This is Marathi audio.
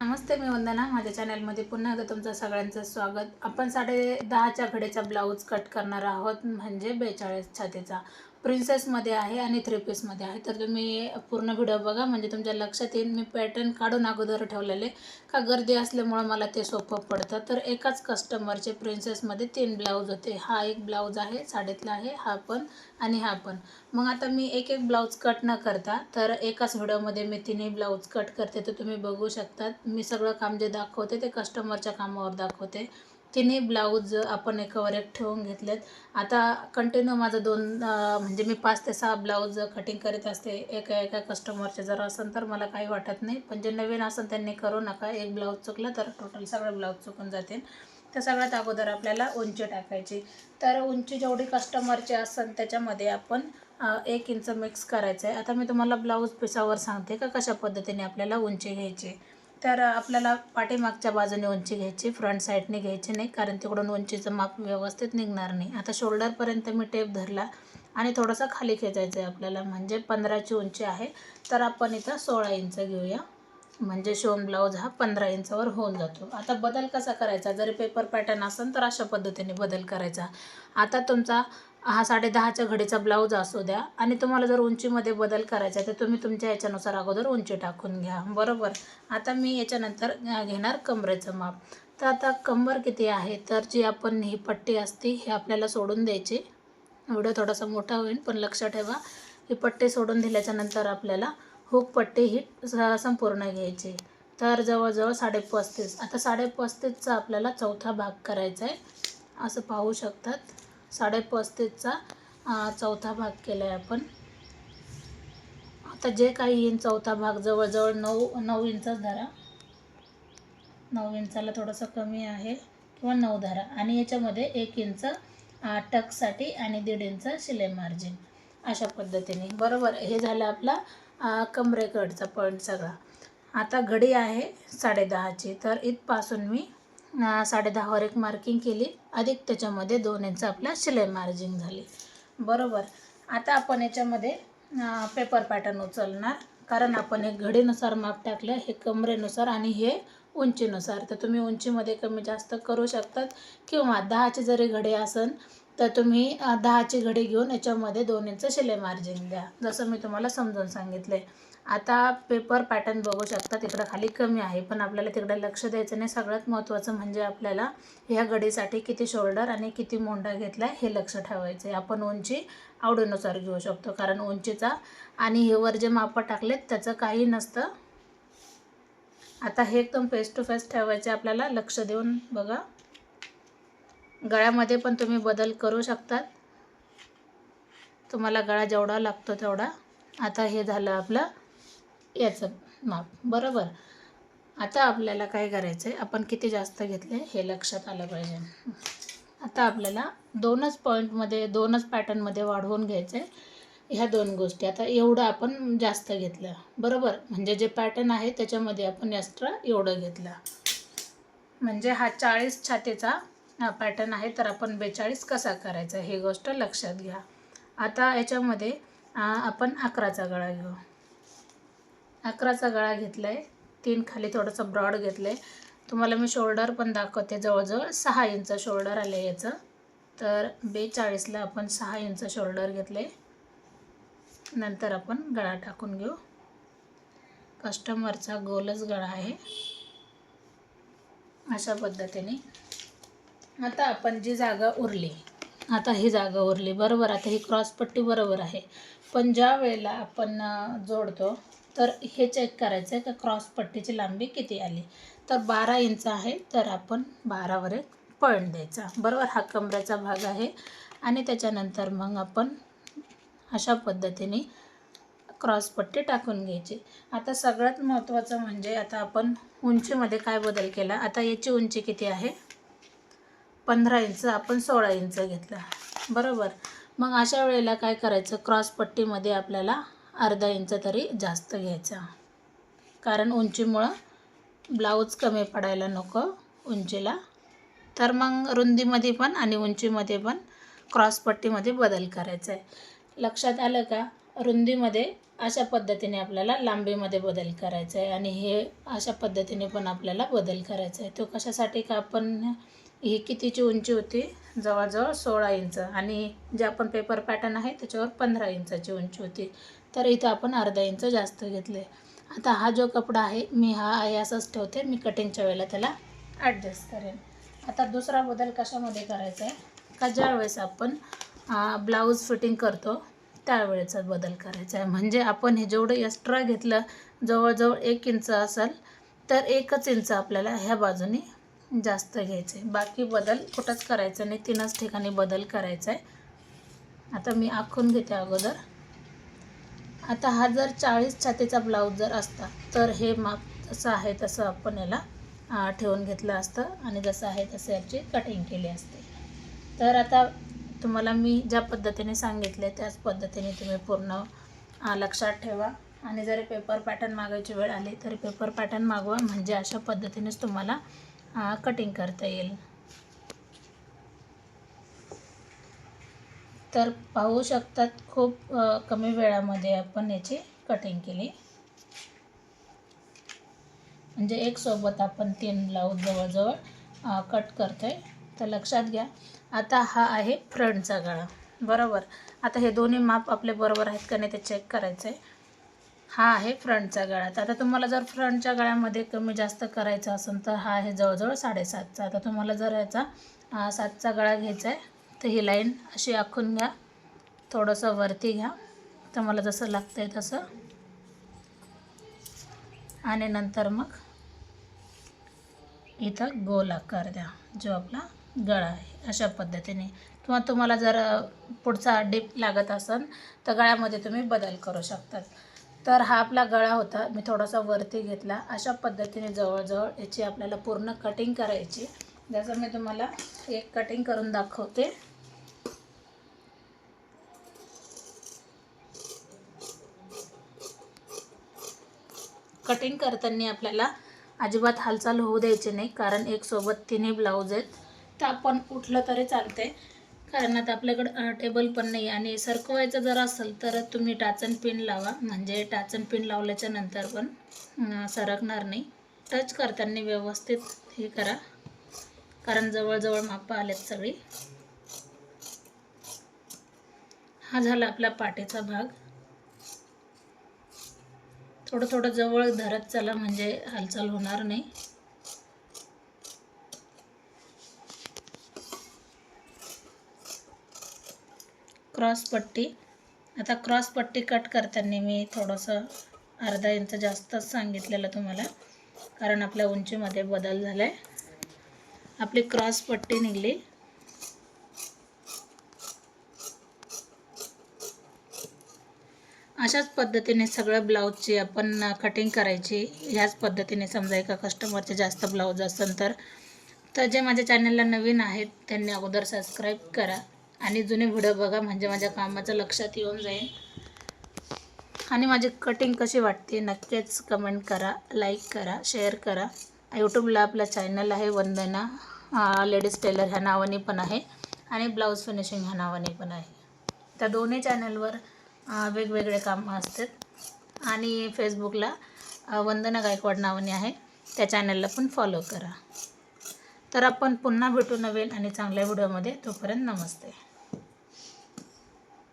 नमस्ते मी वंदना माझ्या चॅनलमध्ये पुन्हा एकदा तुमचं सगळ्यांचं स्वागत. आपण साडे दहाच्या घडीचा ब्लाऊज कट करणार आहोत म्हणजे बेचाळीस छातीचा. प्रिन्सेसमध्ये आहे आणि थ्री पीसमध्ये आहे. तर तुम्ही पूर्ण व्हिडिओ बघा. म्हणजे तुमच्या लक्षात येईल मी पॅटर्न काढून अगोदर ठेवलेले. का गर्दी असल्यामुळं मला ते सोपं पडतं. तर एकाच कस्टमरचे प्रिन्सेसमध्ये तीन ब्लाऊज होते. हा एक ब्लाऊज आहे साडीतला आहे हा पण आणि हा पण. मग आता मी एक एक ब्लाऊज कट न करता तर एकाच व्हिडिओमध्ये मी तिन्ही ब्लाऊज कट करते. तर तुम्ही बघू शकतात. मी सगळं काम जे दाखवते ते कस्टमरच्या कामावर दाखवते. तिन्ही ब्लाऊज आपण एकावर एक ठेवून घेतलेत. आता कंटिन्यू माझं दोन म्हणजे मी पाच ते सहा ब्लाऊज कटिंग करीत असते. एका एका कस्टमरचे जर असेल तर मला काही वाटत नाही. पण जे नवीन असेल त्यांनी करू नका. एक ब्लाऊज चुकलं तर टोटल सगळे ब्लाऊज चुकून जातील. तर सगळ्यात अगोदर आपल्याला उंची टाकायची. तर उंची जेवढी कस्टमरची असेल त्याच्यामध्ये आपण एक इंच मिक्स करायचं आहे आता मी तुम्हाला ब्लाऊज पिसावर सांगते का कशा पद्धतीने आपल्याला उंची घ्यायची. तर आपल्याला पाठीमागच्या बाजूने उंची घ्यायची फ्रंट साईडने घ्यायची नाही कारण तिकडून उंचीचं माप व्यवस्थित निघणार नाही. आता शोल्डरपर्यंत मी टेप धरला आणि थोडंसं खाली खेचायचं आहे आपल्याला म्हणजे पंधराची उंची आहे. तर आपण इथं सोळा इंच घेऊया. म्हणजे शिवण ब्लाऊज हा पंधरा इंचावर होऊन जातो. आता बदल कसा करायचा? जरी पेपर पॅटर्न असेल तर अशा पद्धतीने बदल करायचा. आता तुमचा हा साडे दहाच्या घडीचा ब्लाऊज असू द्या. आणि तुम्हाला जर उंचीमध्ये बदल करायचा आहे तर तुम्ही तुमच्या याच्यानुसार अगोदर उंची टाकून घ्या. बरोबर? आता मी याच्यानंतर घेणार कमरेचं माप. तर आता कंबर किती आहे? तर जी आपण ही पट्टी असते ही आपल्याला सोडून द्यायची. व्हिडिओ थोडासा मोठा होईल पण लक्ष ठेवा. ही पट्टी सोडून दिल्याच्यानंतर आपल्याला हुक पट्टी ही संपूर्ण घ्यायची. तर जवळजवळ साडे पस्तीस. आता साडे पस्तीसचा आपल्याला चौथा भाग करायचा आहे. असं पाहू शकतात. साडे पस्तीसचा चौथा भाग केला आहे आपण. आता जे काही येईन चौथा भाग जवळजवळ नऊ नऊ इंचच धरा. नऊ इंचाला थोडंसं कमी आहे किंवा नऊ धरा. आणि याच्यामध्ये एक इंच टकसाठी आणि दीड इंच शिलाई मार्जिन. अशा पद्धतीने. बरोबर? हे झालं आपला कमरेकडचा पॉईंट सगळा. आता घडी आहे साडेदहाची. तर इथपासून मी अं, साडेदहावर एक मार्किंग केली. अधिक त्याच्यामध्ये दोन इंच आपल्या शिलाई मार्जिन झाली. बरोबर. आता आपण याच्यामध्ये पेपर पॅटर्न उचलणार. कारण आपण एक घडीनुसार माप टाकलं हे कमरेनुसार आणि हे उंचीनुसार. तर तुम्ही उंचीमध्ये कमी जास्त करू शकतात किंवा दहाची जरी घडी असेल तर तुम्ही दहाची घडी घेऊन याच्यामध्ये दोन इंच शिलाई मार्जिन द्या. जसं मी तुम्हाला समजून सांगितले आता पेपर पॅटर्न बघू शकता तिकडं खाली कमी आहे पण आपल्याला तिकडे लक्ष द्यायचं नाही. सगळ्यात महत्त्वाचं म्हणजे आपल्याला ह्या गडीसाठी किती शोल्डर आणि किती मोंडा घेतला आहे हे लक्ष ठेवायचं आहे आपण उंची आवडीनुसार घेऊ शकतो कारण उंचीचा आणि हे वर जे मापं टाकलेत त्याचं काही नसतं. आता हे एकदम फेस टू फेस ठेवायचे आपल्याला लक्ष देऊन बघा. गळ्यामध्ये पण तुम्ही बदल करू शकतात. तुम्हाला गळा जेवढा लागतो तेवढा. आता हे झालं आपलं याचं माप. बरोबर. आता आपल्याला काय करायचं आहे आपण किती जास्त घेतले हे लक्षात आलं पाहिजे. आता आपल्याला दोनच पॉईंटमध्ये दोनच पॅटर्नमध्ये वाढवून घ्यायचं आहे ह्या दोन गोष्टी. आता एवढं आपण जास्त घेतलं. बरोबर? म्हणजे जे पॅटर्न आहे त्याच्यामध्ये आपण एक्स्ट्रा एवढं घेतलं. म्हणजे हा चाळीस छातीचा पॅटर्न आहे तर आपण बेचाळीस कसा करायचा हे गोष्ट लक्षात घ्या. आता याच्यामध्ये आपण अकराचा गळा घेऊ. अकराचा गळा घेतला आहे तीन खाली थोडंसं ब्रॉड घेतलं आहे तुम्हाला मी शोल्डर पण दाखवते. जवळजवळ सहा इंच शोल्डर आलं आहे याचं. तर बेचाळीसला आपण सहा इंच शोल्डर घेतले नंतर आपण गळा टाकून घेऊ. कस्टमरचा गोलच गळा आहे. अशा पद्धतीने. आता आपण जी जागा उरली आता ही जागा उरली. बरोबर आता ही क्रॉसपट्टी बरोबर आहे. पण ज्या वेळेला आपण जोडतो तर हे चेक करायचं आहे का? क्रॉसपट्टीची लांबी किती आली? तर बारा इंच आहे तर आपण बारावर एक पॉईंट द्यायचा. बरोबर? हा कमऱ्याचा भाग आहे. आणि त्याच्यानंतर मग आपण अशा पद्धतीने क्रॉसपट्टी टाकून घ्यायची. आता सगळ्यात महत्त्वाचं म्हणजे आता आपण उंचीमध्ये काय बदल केला? आता याची उंची किती आहे? पंधरा इंच. आपण सोळा इंच घेतला. बरोबर? मग अशा वेळेला काय करायचं? क्रॉसपट्टीमध्ये आपल्याला अर्धा इंच तरी जास्त घ्यायचा. कारण उंचीमुळं ब्लाऊज कमी पडायला नको उंचीला. तर मग रुंदीमध्ये पण आणि उंचीमध्ये पण क्रॉसपट्टीमध्ये बदल करायचा आहे लक्षात आलं का? रुंदीमध्ये अशा पद्धतीने आपल्याला लांबीमध्ये बदल करायचा आहे आणि हे अशा पद्धतीने पण आपल्याला बदल करायचा आहे तो कशासाठी का आपण ही कितीची उंची होती? जवळजवळ सोळा इंच आणि जे आपण पेपर पॅटर्न आहे त्याच्यावर पंधरा इंचाची उंची होती. तर इथं आपण अर्धा इंच जास्त घेतले आता हा जो कपडा आहे मी हा आहे असंच ठेवते. मी कटिंगच्या वेळेला त्याला ॲडजस्ट करेन. आता दुसरा बदल कशामध्ये करायचा आहे का ज्यावेळेस आपण ब्लाऊज फिटिंग करतो त्यावेळेचा बदल करायचा आहे म्हणजे आपण हे जेवढं एक्स्ट्रा घेतलं जवळजवळ एक इंच असेल तर एकच इंच आपल्याला ह्या बाजूने जास्त घ्यायचं आहे बाकी बदल कुठंच करायचं नाही. तीनच ठिकाणी बदल करायचा आहे आता मी आखून घेते अगोदर. आता हा जर चाळीस छातीचा ब्लाऊज जर असता तर हे माप जसं आहे तसं आपण याला ठेवून घेतलं असतं आणि जसं आहे तसं याची कटिंग केली असते. तर आता तुम्हाला मी ज्या पद्धतीने सांगितले त्याच पद्धतीने तुम्ही पूर्ण लक्षात ठेवा. आणि जरी पेपर पॅटर्न मागायची वेळ आली तरी पेपर पॅटर्न मागवा. म्हणजे अशा पद्धतीनेच तुम्हाला कटिंग करता येईल. तर पाहू शकतात खूप कमी वेळामध्ये आपण याची कटिंग केली. म्हणजे एक सोबत आपण तीन ब्लाऊज जवळजवळ कट करतो आहे तर लक्षात घ्या आता हा आहे फ्रंटचा गळा. बरोबर? आता हे दोन्ही माप आपले बरोबर आहेत का नाही ते चेक करायचं आहे हा आहे फ्रंटचा गळा. तर आता तुम्हाला जर फ्रंटच्या गळ्यामध्ये कमी जास्त करायचं असेल तर हा आहे जवळजवळ साडेसातचा. आता तुम्हाला जर याचा सातचा गळा घ्यायचा आहे तर ही लाईन अशी आखून घ्या. थोडंसं वरती घ्या. तर मला जसं लागतं आहे तसं. आणि नंतर मग इथं गोल आकार द्या. जो आपला गळा आहे अशा पद्धतीने. किंवा तुम्हाला जर पुढचा डीप लागत असेल तर गळ्यामध्ये तुम्ही बदल करू शकतात. तर हा आपला गळा होता. मी थोडासा वरती घेतला. अशा पद्धतीने जवळजवळ याची आपल्याला पूर्ण कटिंग करायची. जसं मी तुम्हाला एक कटिंग करून दाखवते. कटिंग करताना आपल्याला अजिबात हालचाल होऊ द्यायची नाही कारण एक सोबत तिन्ही ब्लाऊज आहेत. तर आपण उठलं तरी चालते कारण आता आपल्याकडं टेबल पण नाही. आणि सरकवायचं जर असेल तर तुम्ही टाचन पिन लावा. म्हणजे टाचन पिन लावल्याच्या नंतर पण सरकणार नाही. टच करताना व्यवस्थित हे करा. कारण जवळजवळ मापं आलेत सगळी. हा झाला आपला पाठीचा भाग. थोडं थोडं जवळ धरत चला म्हणजे हालचाल होणार नाही. क्रॉस पट्टी. आता क्रॉस पट्टी कट करताना मी थोडंसं अर्धा इंच जास्तच सांगितलेलं तुम्हाला कारण आपल्या उंचीमध्ये बदल झाला आहे आपली क्रॉस पट्टी निघली. अशाच पद्धतीने सगळं ब्लाऊजची आपण कटिंग करायची ह्याच पद्धतीने समजा एका कस्टमरचे जास्त ब्लाऊज असेल तर तर जे माझ्या चॅनलला नवीन आहेत त्यांनी अगोदर सबस्क्राईब करा. आणि जुने व्हिडिओ बघा म्हणजे माझ्या कामाचं लक्षात येऊन जाईल. आणि माझी कटिंग कशी वाटते नक्कीच कमेंट करा लाईक करा शेअर करा. यूट्यूबला आपला चॅनल आहे वंदना. लेडीज टेलर ह्या नावाने पण आहे. आणि ब्लाऊज फिनिशिंग ह्या नावाने पण आहे. त्या दोन्ही चॅनलवर वेगवेगळे कामं असतात. आणि फेसबुकला वंदना गायकवाड नावाने आहे. त्या चॅनलला पण फॉलो करा. तर आपण पुन्हा भेटू नवीन आणि चांगल्या व्हिडिओमध्ये. तोपर्यंत नमस्ते.